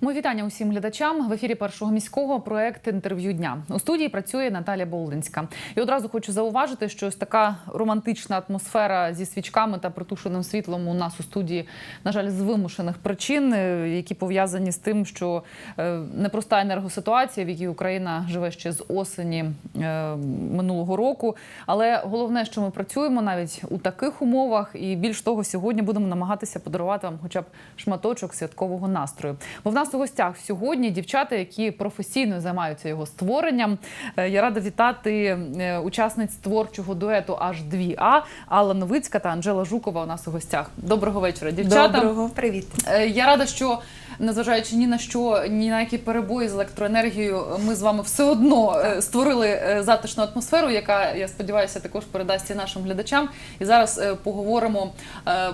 Мої вітання усім глядачам в ефірі першого міського проект інтерв'ю дня у студії працює Наталя Болдинська. І одразу хочу зауважити, що ось така романтична атмосфера зі свічками та притушеним світлом у нас у студії, на жаль, з вимушених причин, е, які пов'язані з тим, що е, непроста енергоситуація, в якій Україна живе ще з осені е, минулого року. Але головне, що ми працюємо навіть у таких умовах, і більш того, сьогодні будемо намагатися подарувати вам хоча б шматочок святкового настрою. Бо в нас у гостях сьогодні дівчата, які професійно займаються його створенням. Е, Я рада вітати е, учасниць творчого дуету аж 2А Алла Новицька та Анжела Жукова у нас у гостях. Доброго вечора, дівчата. Доброго. Привіт. Е, Я рада, що незважаючи ні на що, ні на які перебої з електроенергією, ми з вами все одно е, створили е, затишну атмосферу, яка я сподіваюся також передасться нашим глядачам. І зараз е, поговоримо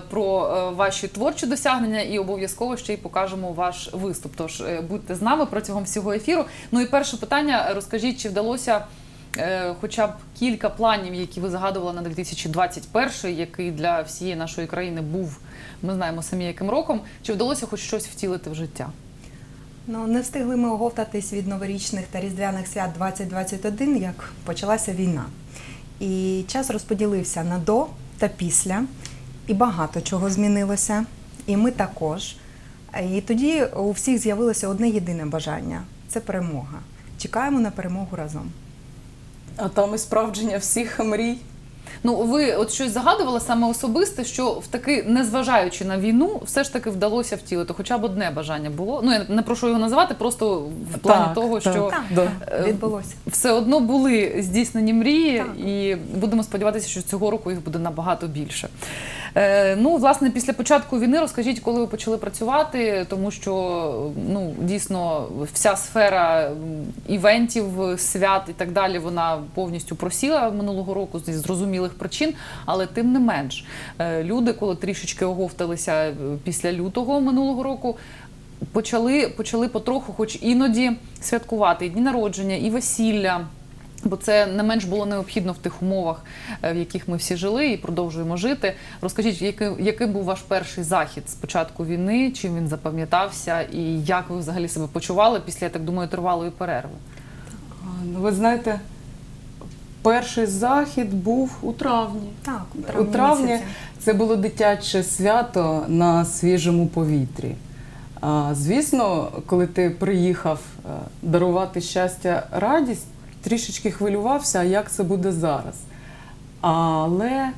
про ваші творчі досягнення і обов'язково ще й покажемо ваш виступ. Тож будьте з нами протягом всього ефіру. Ну і перше питання: розкажіть, чи вдалося. Е, Хоча б кілька планів, які ви загадували на 2021, який для всієї нашої країни був, ми знаємо самі яким роком. Чи вдалося хоч щось втілити в життя? Ну не встигли ми оговтатись від новорічних та різдвяних свят 2021, як почалася війна. І час розподілився на до та після, і багато чого змінилося. І ми також. І тоді у всіх з'явилося одне єдине бажання це перемога. Чекаємо на перемогу разом. А там і справдження всіх мрій. Ну, ви от щось загадували саме особисте, що в таки, незважаючи на війну, все ж таки вдалося втілити. Хоча б одне бажання було. Ну я не прошу його називати, просто в плані Так, того, так. що Так, да. Е, відбулося. все одно були здійснені мрії, Так. і будемо сподіватися, що цього року їх буде набагато більше. Е, ну, власне, після початку війни розкажіть, коли ви почали працювати, тому що ну дійсно вся сфера івентів, свят і так далі, вона повністю просіла минулого року зі зрозумілих причин. Але тим не менш, е, люди, коли трішечки оговталися е, після лютого минулого року. Почали, почали потроху, хоч іноді святкувати і дні народження, і весілля. Бо це не менш було необхідно в тих умовах, е, в яких ми всі жили і продовжуємо жити. Розкажіть, який, яким був ваш перший захід з початку війни? Чим він запам'ятався, і як ви взагалі себе почували після, я так думаю, тривалої перерви? Ну, ви знаєте, перший захід був у травні. Так, у У травні, травні це було дитяче свято на свіжому повітрі. Звісно, коли ти приїхав е, дарувати щастя, радість, трішечки хвилювався, як це буде зараз. Але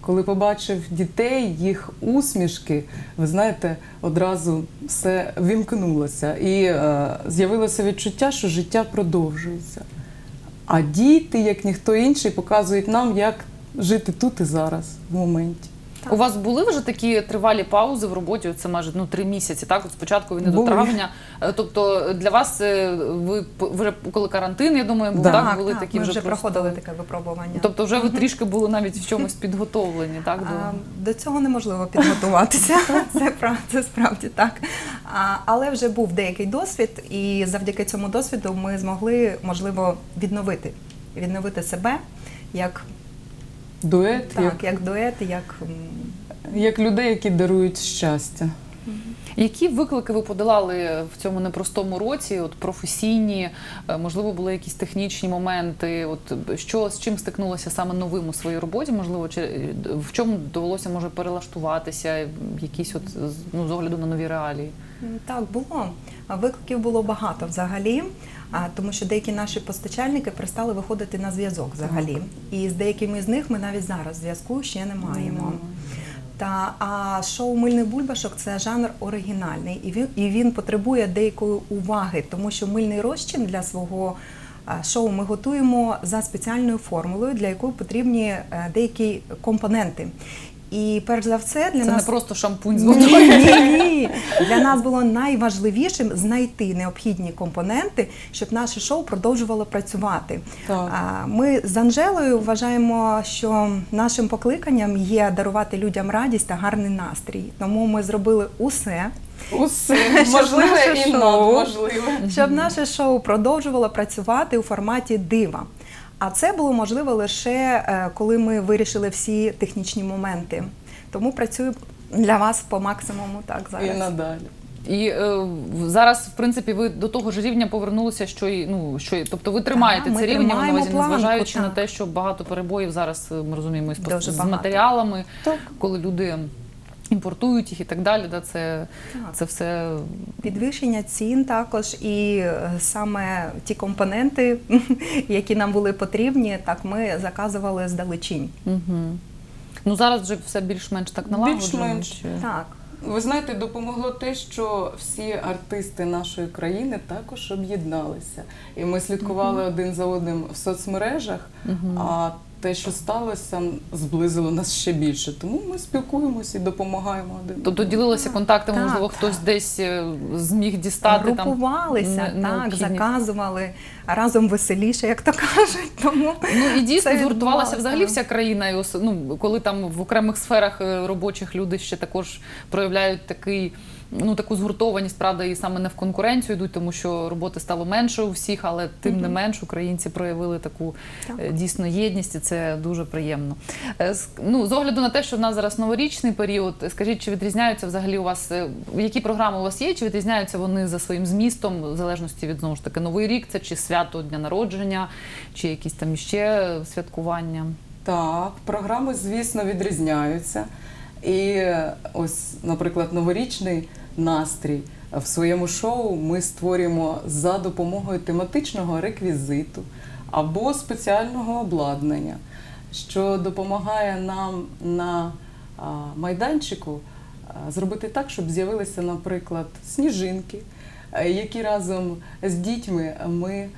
коли побачив дітей, їх усмішки, ви знаєте, одразу все вімкнулося. І е, з'явилося відчуття, що життя продовжується. А діти, як ніхто інший, показують нам, як жити тут і зараз, в моменті. Так. У вас були вже такі тривалі паузи в роботі? Це майже ну три місяці, так от спочатку війни до травня. Е, Тобто для вас е, ви вже коли карантин, я думаю, був Да. так, були так, такі ми вже вже просто- проходили таке випробування. Тобто, вже ви трішки були навіть в чомусь підготовлені, так до А, До цього неможливо підготуватися. Це правда, це справді так. А, Але вже був деякий досвід, і завдяки цьому досвіду ми змогли, можливо, відновити відновити себе як, Дует, так, як, як дует, як м, як людей, які дарують щастя. Які виклики ви подолали в цьому непростому році? От професійні, е, можливо, були якісь технічні моменти. От що з чим стикнулося саме новим у своїй роботі? Можливо, чи е, в чому довелося може перелаштуватися? Якісь от ну з огляду на нові реалії? Так, було. Викликів було багато взагалі, а, тому що деякі наші постачальники перестали виходити на зв'язок взагалі. І з деякими з них ми навіть зараз зв'язку ще не маємо. Та а шоу Мильний бульбашок це жанр оригінальний, і він і він потребує деякої уваги, тому що мильний розчин для свого шоу ми готуємо за спеціальною формулою, для якої потрібні е, деякі компоненти. І перш за все для Це нас не просто шампунь з водою. ні, ні. Для нас було найважливішим знайти необхідні компоненти, щоб наше шоу продовжувало працювати. Так. А, Ми з Анжелою вважаємо, що нашим покликанням є дарувати людям радість та гарний настрій. Тому ми зробили усе, Усе можливе і шоу. надможливе. щоб наше шоу продовжувало працювати у форматі дива. А це було можливо лише е, коли ми вирішили всі технічні моменти. Тому працюю для вас по максимуму так І зараз. надалі. І е, зараз, в принципі, ви до того ж рівня повернулися, що і ну що тобто ви тримаєте ми це рівня на увазі, незважаючи на те, що багато перебоїв зараз е, ми розуміємо і з, з багато. матеріалами, Так. коли люди імпортують їх і так далі. Да, це, Так. це все Підвищення цін також і е, саме ті компоненти, які нам були потрібні, так ми заказували здалечінь. угу. ну зараз вже все більш-менш так налагоджено. Більш-менш. Так. Ви знаєте, допомогло те, що всі артисти нашої країни також об'єдналися. І ми слідкували один за одним в соцмережах, а те, що сталося, зблизило нас ще більше. Тому ми спілкуємося і допомагаємо один. Тобто ділилися контактами, Так. можливо, хтось десь е, зміг дістати там. Групувалися, не- так, заказували разом веселіше, як то кажуть. Тому Ну і дійсно згуртувалася взагалі вся країна. І ну, коли там в окремих сферах е, робочих люди ще також проявляють такий. Ну, таку згуртованість, правда, і саме не в конкуренцію йдуть, тому що роботи стало менше у всіх, але тим не менш українці проявили таку Так. е, дійсно єдність, і це дуже приємно. Е, Ну, з огляду на те, що в нас зараз новорічний період, скажіть, чи відрізняються взагалі у вас е, які програми у вас є? Чи відрізняються вони за своїм змістом, в залежності від знову ж таки новий рік, це чи свято дня народження, чи якісь там іще святкування? Так, програми, звісно, відрізняються. І ось, наприклад, новорічний настрій в своєму шоу ми створюємо за допомогою тематичного реквізиту або спеціального обладнання, що допомагає нам на майданчику зробити так, щоб з'явилися, наприклад, сніжинки, які разом з дітьми ми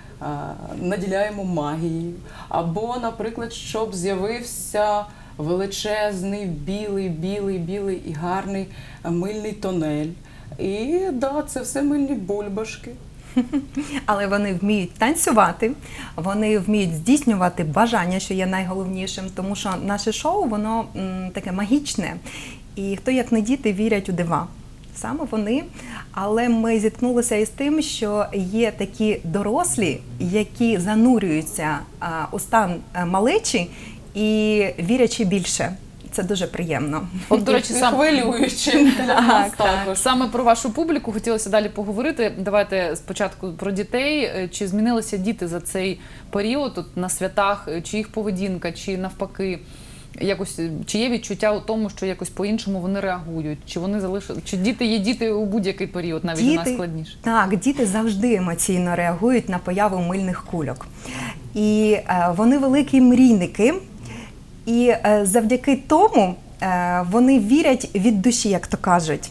наділяємо магією. Або, наприклад, щоб з'явився величезний, білий, білий, білий і гарний мильний тонель. І да, це все мильні бульбашки. але вони вміють танцювати, вони вміють здійснювати бажання, що є найголовнішим, тому що наше шоу воно м, таке магічне. І хто як не діти вірять у дива. Саме вони, але ми зіткнулися із тим, що є такі дорослі, які занурюються у стан е, малечі і вірячи більше. Це дуже приємно. От, до речі, сам хвилююче для нас також. Саме про вашу публіку хотілося далі поговорити. Давайте спочатку про дітей. Е, Чи змінилися діти за цей період от, на святах, Е, чи їх поведінка, чи навпаки, якось е, чи є відчуття у тому, що якось по-іншому вони реагують? Чи вони залишили, чи діти є діти у будь-який період, навіть у нас складніше? Так, діти завжди емоційно реагують на появу мильних кульок. І е, вони великі мрійники, і е, завдяки тому е, вони вірять від душі, як то кажуть.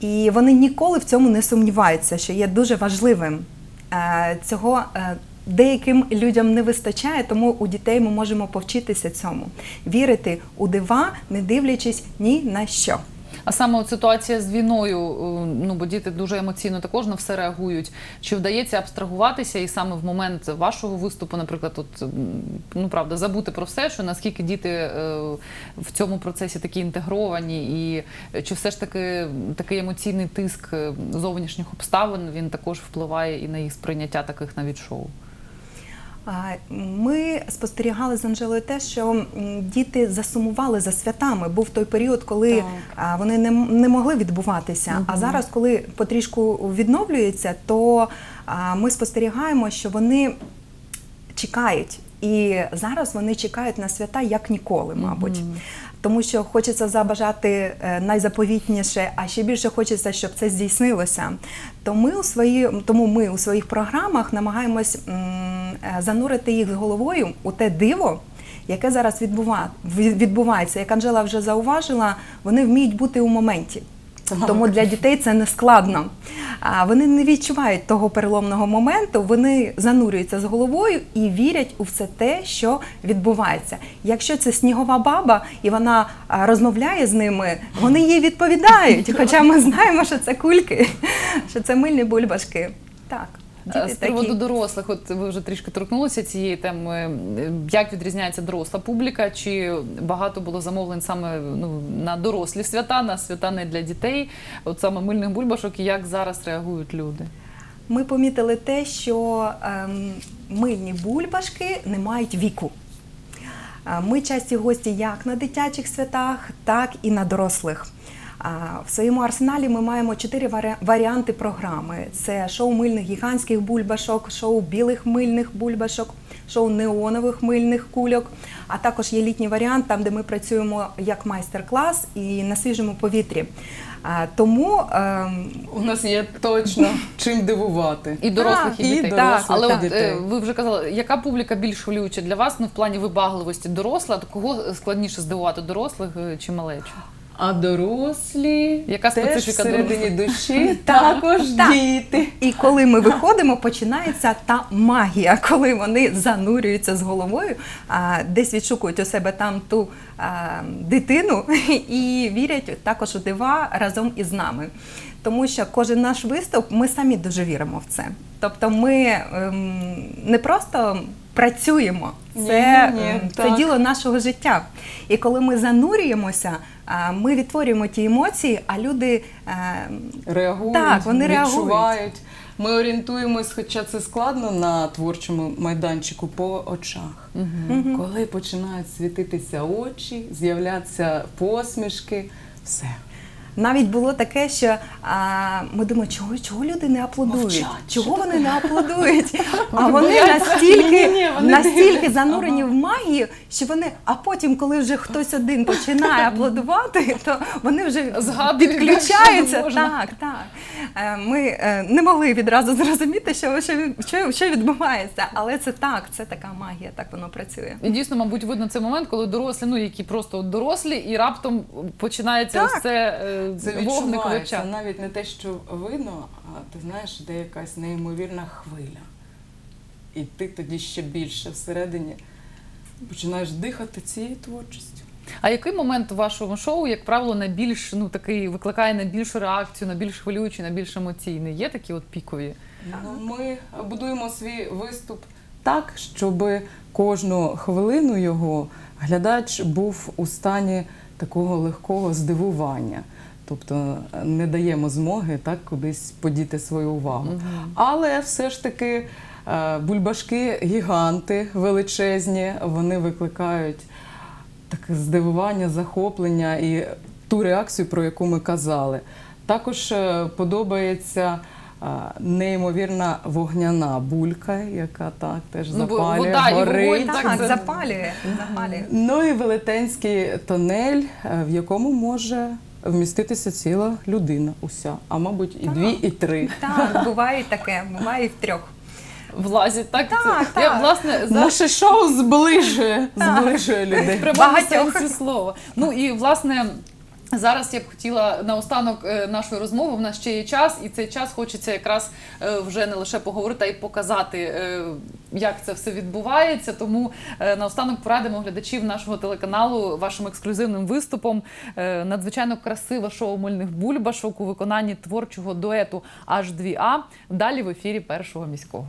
І вони ніколи в цьому не сумніваються, що є дуже важливим. Е, цього деяким людям не вистачає, тому у дітей ми можемо повчитися цьому. Вірити у дива, не дивлячись ні на що. А саме от ситуація з війною, е, ну бо діти дуже емоційно також на все реагують. Чи вдається абстрагуватися і саме в момент вашого виступу, наприклад, от ну правда, забути про все, що наскільки діти е, в цьому процесі такі інтегровані, і чи все ж таки такий емоційний тиск е, зовнішніх обставин він також впливає і на їх сприйняття таких навіть шоу? Ми спостерігали з Анжелою те, що діти засумували за святами. Був той період, коли Так. вони не, не могли відбуватися. А зараз, коли потрішку відновлюється, то ми спостерігаємо, що вони чекають. І зараз вони чекають на свята як ніколи, мабуть. Тому що хочеться забажати е, найзаповітніше, а ще більше хочеться, щоб це здійснилося. То ми у свої, тому ми у своїх програмах намагаємось е, занурити їх з головою у те диво, яке зараз відбува, відбувається. Як Анжела вже зауважила, вони вміють бути у моменті. Тому для дітей це не складно. Вони не відчувають того переломного моменту, вони занурюються з головою і вірять у все те, що відбувається. Якщо це снігова баба і вона розмовляє з ними, вони їй відповідають. Хоча ми знаємо, що це кульки, що це мильні бульбашки. Так, діти З приводу такі. дорослих, от ви вже трішки торкнулися цієї теми. Е, Як відрізняється доросла публіка? Чи багато було замовлень саме ну, на дорослі свята, на свята не для дітей, от саме мильних бульбашок, і як зараз реагують люди? Ми помітили те, що ем, мильні бульбашки не мають віку. Е, Ми часті гості як на дитячих святах, так і на дорослих. В своєму арсеналі ми маємо чотири варі- варіанти програми: це шоу мильних гігантських бульбашок, шоу білих мильних бульбашок, шоу неонових мильних кульок. А також є літній варіант, там де ми працюємо як майстер-клас і на свіжому повітрі. Тому ем, У нас є точно чим дивувати. І дорослих, Так, і і дітей. дорослих, Але от, дітей. е, ви вже казали, яка публіка більш хвилююча для вас ну, в плані вибагливості доросла? То кого складніше здивувати дорослих е, чи малечу? А дорослі Яка теж специфіка всередині душі також так. діти. І коли ми виходимо, починається та магія, коли вони занурюються з головою, а, десь відшукують у себе там ту а, дитину і вірять також у дива разом із нами. Тому що кожен наш виступ, ми самі дуже віримо в це. Тобто ми ем, не просто працюємо, це, Ні-ні-ні, ем, це так. діло нашого життя. І коли ми занурюємося, ми відтворюємо ті емоції, а люди ем, Реагують, Так, вони реагують. Ми орієнтуємось, хоча це складно на творчому майданчику по очах. Мгм. Коли починають світитися очі, з'являтися посмішки, все. Навіть було таке, що а, ми думаємо, чого, чого люди не аплодують? Мовчать. Чого вони не аплодують? А Вони настільки, настільки занурені Ага. в магію, що вони, а потім, коли вже хтось один починає аплодувати, то вони вже підключаються. Так, так. Е, Ми е, не могли відразу зрозуміти, що, що, що, відбувається, але це так, це така магія, так воно працює. І дійсно, мабуть, видно цей момент, коли дорослі, ну які просто дорослі, і раптом починається Так. Це, вогник в очах. навіть не те, що видно, а ти знаєш, де якась неймовірна хвиля. І ти тоді ще більше всередині починаєш дихати цією творчістю. А який момент у вашому шоу, як правило, найбільш ну такий викликає найбільшу реакцію, найбільш хвилюючий, найбільш емоційний? Є такі от пікові? Ну, ми будуємо свій виступ так, щоб кожну хвилину його глядач був у стані такого легкого здивування. Тобто е, не даємо змоги так кудись подіти свою увагу. Але все ж таки е, бульбашки гіганти величезні, вони викликають таке здивування, захоплення і ту реакцію, про яку ми казали. Також е, подобається неймовірна вогняна булька, яка так теж Ну, запалює, вода і горить. вогонь, Так, Так, запалює, запалює. Ну і велетенський тонель, в якому може вміститися ціла людина уся, а мабуть і дві, і три. Так, буває і таке, буває і в трьох. Влазять, так? Так, Це- Я, власне, за Наше шоу зближує, зближує людей. Багатьох. сенсі слова. Ну і власне. Зараз я б хотіла наостанок е, нашої розмови. В нас ще є час, і цей час хочеться якраз е, вже не лише поговорити, а й показати, е, як це все відбувається. Тому е, наостанок порадимо глядачів нашого телеканалу вашим ексклюзивним виступом. Надзвичайно красиве шоу мильних бульбашок у виконанні творчого дуету H2A. Далі в ефірі першого міського.